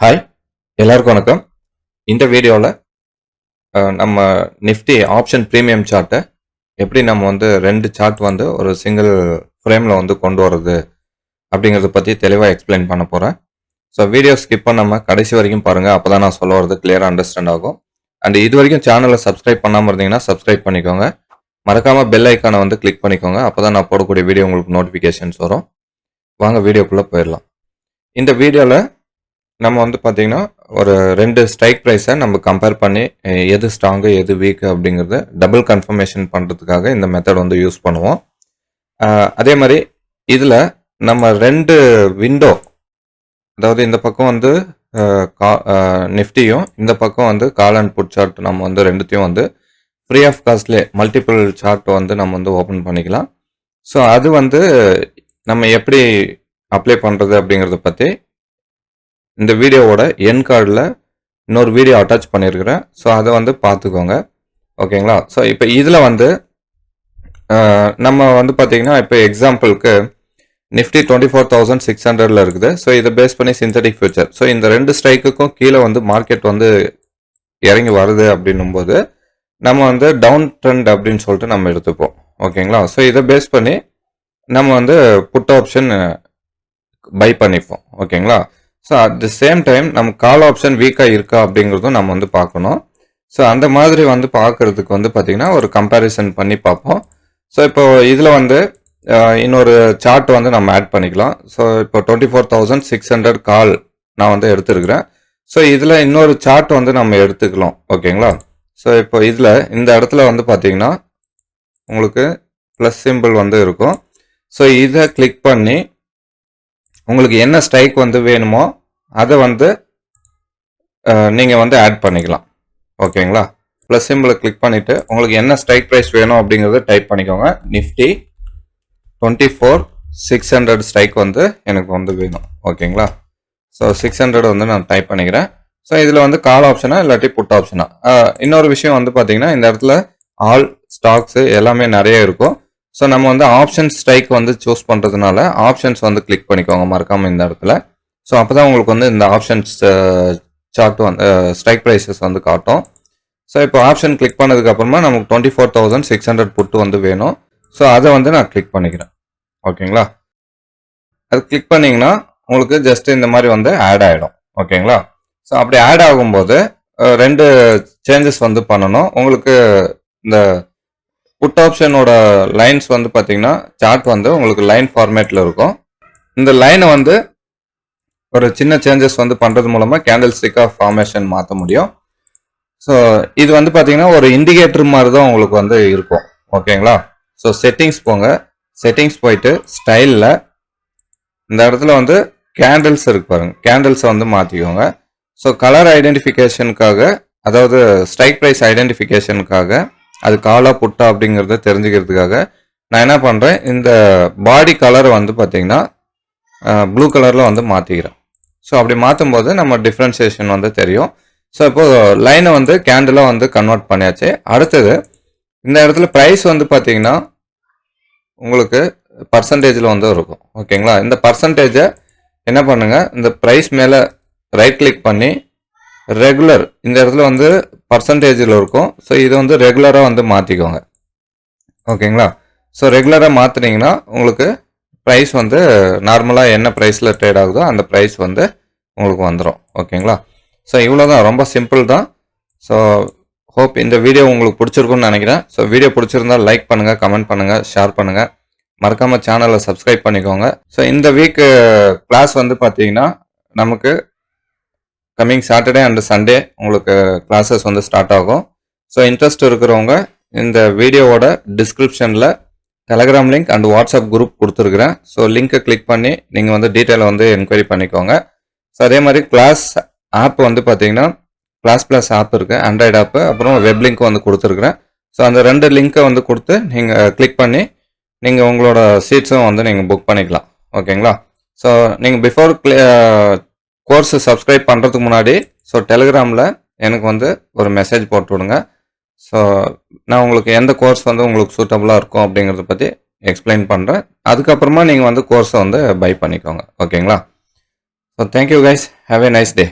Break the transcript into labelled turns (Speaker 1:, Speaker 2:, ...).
Speaker 1: Hi எல்லாருக்கும் வணக்கம். இந்த வீடியோவில் நம்ம நிஃப்டி ஆப்ஷன் ப்ரீமியம் சார்ட்டை எப்படி நம்ம வந்து ரெண்டு சார்ட் வந்து ஒரு சிங்கிள் ஃப்ரேமில் வந்து கொண்டு வர்றது அப்படிங்கிறத பற்றி தெளிவாக எக்ஸ்பிளைன் பண்ண போகிறேன் ஸோ வீடியோ ஸ்கிப் பண்ணாமல் கடைசி வரைக்கும் பாருங்கள் அப்போ தான் நான் சொல்ல வரது கிளியராக அண்டர்ஸ்டாண்ட் ஆகும். அண்ட் இது வரைக்கும் சேனலை சப்ஸ்கிரைப் பண்ணாமல் இருந்தீங்கன்னா சப்ஸ்கிரைப் பண்ணிக்கோங்க. மறக்காமல் பெல் ஐக்கானை வந்து கிளிக் பண்ணிக்கோங்க அப்போ தான் நான் போடக்கூடிய வீடியோ உங்களுக்கு நோட்டிஃபிகேஷன்ஸ் வரும். வாங்க வீடியோக்குள்ளே போயிடலாம். இந்த வீடியோவில் நம்ம வந்து பார்த்தீங்கன்னா ஒரு ரெண்டு ஸ்ட்ரைக் ப்ரைஸை நம்ம கம்பேர் பண்ணி எது ஸ்ட்ராங்கு எது வீக்கு அப்படிங்கிறத டபுள் கன்ஃபர்மேஷன் பண்ணுறதுக்காக இந்த மெத்தட் வந்து யூஸ் பண்ணுவோம். அதே மாதிரி இதில் நம்ம ரெண்டு விண்டோ அதாவது இந்த பக்கம் வந்து நிஃப்டியும் இந்த பக்கம் வந்து கால் அண்ட் புட் சார்ட் நம்ம வந்து ரெண்டுத்தையும் வந்து ஃப்ரீ ஆஃப் காஸ்ட்லே மல்டிபிள் சார்ட் வந்து நம்ம வந்து ஓப்பன் பண்ணிக்கலாம். ஸோ அது வந்து நம்ம எப்படி அப்ளை பண்ணுறது அப்படிங்கிறத பற்றி இந்த வீடியோவோட என் கார்டில் இன்னொரு வீடியோ அட்டாச் பண்ணியிருக்கிறேன். ஸோ அதை வந்து பார்த்துக்கோங்க. ஓகேங்களா? ஸோ இப்போ இதில் வந்து நம்ம வந்து பார்த்தீங்கன்னா இப்போ எக்ஸாம்பிளுக்கு nifty twenty four thousand six ஹண்ட்ரட்ல இருக்குது. ஸோ இதை பேஸ் பண்ணி சிந்தட்டிக் ஃபியூச்சர் ஸோ இந்த ரெண்டு ஸ்ட்ரைக்குக்கும் கீழே வந்து மார்க்கெட் வந்து இறங்கி வருது அப்படின்னும்போது நம்ம வந்து டவுன் ட்ரெண்ட் அப்படின்னு சொல்லிட்டு நம்ம எடுத்துப்போம். ஓகேங்களா? ஸோ இதை பேஸ் பண்ணி நம்ம வந்து புட் ஆப்ஷன் பை பண்ணிப்போம். ஓகேங்களா? So at the same time நம்ம கால் ஆப்ஷன் வீக்காக இருக்கா அப்படிங்கிறதும் நம்ம வந்து பார்க்கணும். ஸோ அந்த மாதிரி வந்து பார்க்கறதுக்கு வந்து பார்த்திங்கன்னா ஒரு கம்பேரிசன் பண்ணி பார்ப்போம். ஸோ இப்போ இதில் வந்து இன்னொரு சார்ட் வந்து நம்ம ஆட் பண்ணிக்கலாம். ஸோ இப்போ twenty four thousand six hundred call நான் வந்து எடுத்துருக்கிறேன். ஸோ இதில் இன்னொரு சார்ட் வந்து நம்ம எடுத்துக்கலாம். ஓகேங்களா? ஸோ இப்போ இதில் இந்த இடத்துல வந்து பார்த்தீங்கன்னா உங்களுக்கு ப்ளஸ் சிம்பிள் வந்து இருக்கும். ஸோ இதை கிளிக் பண்ணி உங்களுக்கு என்ன ஸ்ட்ரைக் வந்து வேணுமோ அதை வந்து நீங்கள் வந்து ஆட் பண்ணிக்கலாம். ஓகேங்களா ப்ளஸ் சிம்பிளை கிளிக் பண்ணிவிட்டு உங்களுக்கு என்ன ஸ்ட்ரைக் ப்ரைஸ் வேணும் அப்படிங்கிறத டைப் பண்ணிக்கோங்க. Nifty twenty four six hundred strike வந்து எனக்கு வந்து வேணும். ஓகேங்களா ஸோ சிக்ஸ் ஹண்ட்ரட் வந்து நான் டைப் பண்ணிக்கிறேன். ஸோ இதில் வந்து கால் ஆப்ஷனா இல்லாட்டி புட் ஆப்ஷனா இன்னொரு விஷயம் வந்து பார்த்தீங்கன்னா இந்த இடத்துல ஆல் ஸ்டாக்ஸு எல்லாமே நிறைய இருக்கும். ஸோ நம்ம வந்து ஆப்ஷன் ஸ்ட்ரைக் வந்து சூஸ் பண்ணுறதுனால ஆப்ஷன்ஸ் வந்து கிளிக் பண்ணிக்கோங்க. மறக்காமல் இந்த இடத்துல. ஸோ அப்போ தான் உங்களுக்கு வந்து இந்த ஆப்ஷன்ஸ் சார்ட் வந்து ஸ்ட்ரைக் ப்ரைஸஸ் வந்து காட்டும். ஸோ இப்போ ஆப்ஷன் கிளிக் பண்ணதுக்கப்புறமா நமக்கு twenty four thousand six hundred put வந்து வேணும். ஸோ அதை வந்து நான் கிளிக் பண்ணிக்கிறேன். ஓகேங்களா? அது கிளிக் பண்ணீங்கன்னா உங்களுக்கு ஜஸ்ட் இந்த மாதிரி வந்து ஆட் ஆகிடும் ஓகேங்களா? ஸோ அப்படி ஆட் ஆகும்போது uh, ரெண்டு சேஞ்சஸ் வந்து பண்ணணும். உங்களுக்கு இந்த புட் ஆப்ஷனோட லைன்ஸ் வந்து பார்த்தீங்கன்னா சார்ட் வந்து உங்களுக்கு லைன் ஃபார்மேட்டில் இருக்கும். இந்த லைனை வந்து ஒரு சின்ன சேஞ்சஸ் வந்து பண்ணுறது மூலமாக கேண்டில் ஸ்டிக்காக ஃபார்மேஷன் மாற்ற முடியும். ஸோ இது வந்து பார்த்தீங்கன்னா ஒரு இண்டிகேட்டர் மாதிரி தான் உங்களுக்கு வந்து இருக்கும். ஓகேங்களா? ஸோ செட்டிங்ஸ் போங்க. செட்டிங்ஸ் போயிட்டு ஸ்டைலில் இந்த இடத்துல வந்து கேண்டில்ஸ் இருக்கு பாருங்க. கேண்டில்ஸை வந்து மாற்றிக்கோங்க ஸோ கலர் ஐடென்டிஃபிகேஷனுக்காக அதாவது ஸ்ட்ரைக் ப்ரைஸ் ஐடென்டிஃபிகேஷனுக்காக அது காலா புட்டா அப்படிங்கிறத தெரிஞ்சுக்கிறதுக்காக நான் என்ன பண்ணுறேன் இந்த பாடி கலரை வந்து பார்த்தீங்கன்னா ப்ளூ கலரில் வந்து மாற்றிக்கிறேன் ஸோ அப்படி மாற்றும் போது நம்ம டிஃப்ரென்சியேஷன் வந்து தெரியும். ஸோ இப்போது லைனை வந்து கேண்டிலாக வந்து கன்வெர்ட் பண்ணியாச்சு. அடுத்தது இந்த இடத்துல ப்ரைஸ் வந்து பார்த்தீங்கன்னா உங்களுக்கு பர்சன்டேஜில் வந்து இருக்கும். ஓகேங்களா இந்த பர்சன்டேஜை என்ன பண்ணுங்கள் இந்த ப்ரைஸ் மேலே ரைட் கிளிக் பண்ணி ரெகுலர் இந்த இடத்துல வந்து பர்சன்டேஜில் இருக்கும். ஸோ இது வந்து ரெகுலராக வந்து மாற்றிக்கோங்க ஓகேங்களா? ஸோ ரெகுலராக மாற்றினீங்கன்னா உங்களுக்கு ப்ரைஸ் வந்து நார்மலாக என்ன ப்ரைஸில் ட்ரேட் ஆகுதோ அந்த ப்ரைஸ் வந்து உங்களுக்கு வந்துடும் ஓகேங்களா? ஸோ இவ்வளோ தான் ரொம்ப சிம்பிள் தான். ஸோ ஹோப் இந்த வீடியோ உங்களுக்கு பிடிச்சிருக்குன்னு நினைக்கிறேன். ஸோ வீடியோ பிடிச்சிருந்தா லைக் பண்ணுங்கள் கமெண்ட் பண்ணுங்கள் ஷேர் பண்ணுங்கள் மறக்காமல் சேனலை சப்ஸ்கிரைப் பண்ணிக்கோங்க. ஸோ இந்த வீக் கிளாஸ் வந்து பார்த்தீங்கன்னா நமக்கு கம்மிங் சாட்டர்டே அண்ட் சண்டே உங்களுக்கு கிளாஸஸ் வந்து ஸ்டார்ட் ஆகும். ஸோ இன்ட்ரெஸ்ட் இருக்கிறவங்க இந்த வீடியோவோட டிஸ்கிரிப்ஷனில் Telegram link and WhatsApp group கொடுத்துருக்குறேன். ஸோ லிங்க்கை கிளிக் பண்ணி நீங்கள் வந்து டீட்டெயிலை வந்து என்கொயரி பண்ணிக்கோங்க. ஸோ அதே மாதிரி கிளாஸ் ஆப் வந்து பார்த்தீங்கன்னா கிளாஸ் ப்ளஸ் ஆப் இருக்குது ஆண்ட்ராய்டு ஆப்பு அப்புறம் வெப் லிங்க் வந்து கொடுத்துருக்குறேன். ஸோ அந்த ரெண்டு லிங்க்கை வந்து கொடுத்து நீங்கள் கிளிக் பண்ணி நீங்கள் உங்களோட சீட்ஸும் வந்து நீங்கள் புக் பண்ணிக்கலாம். ஓகேங்களா ஸோ நீங்கள் பிஃபோர் கோர்ஸ் சப்ஸ்கிரைப் பண்ணுறதுக்கு முன்னாடி ஸோ டெலிகிராமில் எனக்கு வந்து ஒரு மெசேஜ் போட்டு விடுங்க. ஸோ நான் உங்களுக்கு எந்த கோர்ஸ் வந்து உங்களுக்கு சூட்டபுளாக இருக்கும் அப்படிங்கிறத பற்றி எக்ஸ்பிளைன் பண்ணுறேன் அதுக்கப்புறமா நீங்கள் வந்து கோர்ஸை வந்து பை பண்ணிக்கோங்க. ஓகேங்களா so thank you guys have a nice day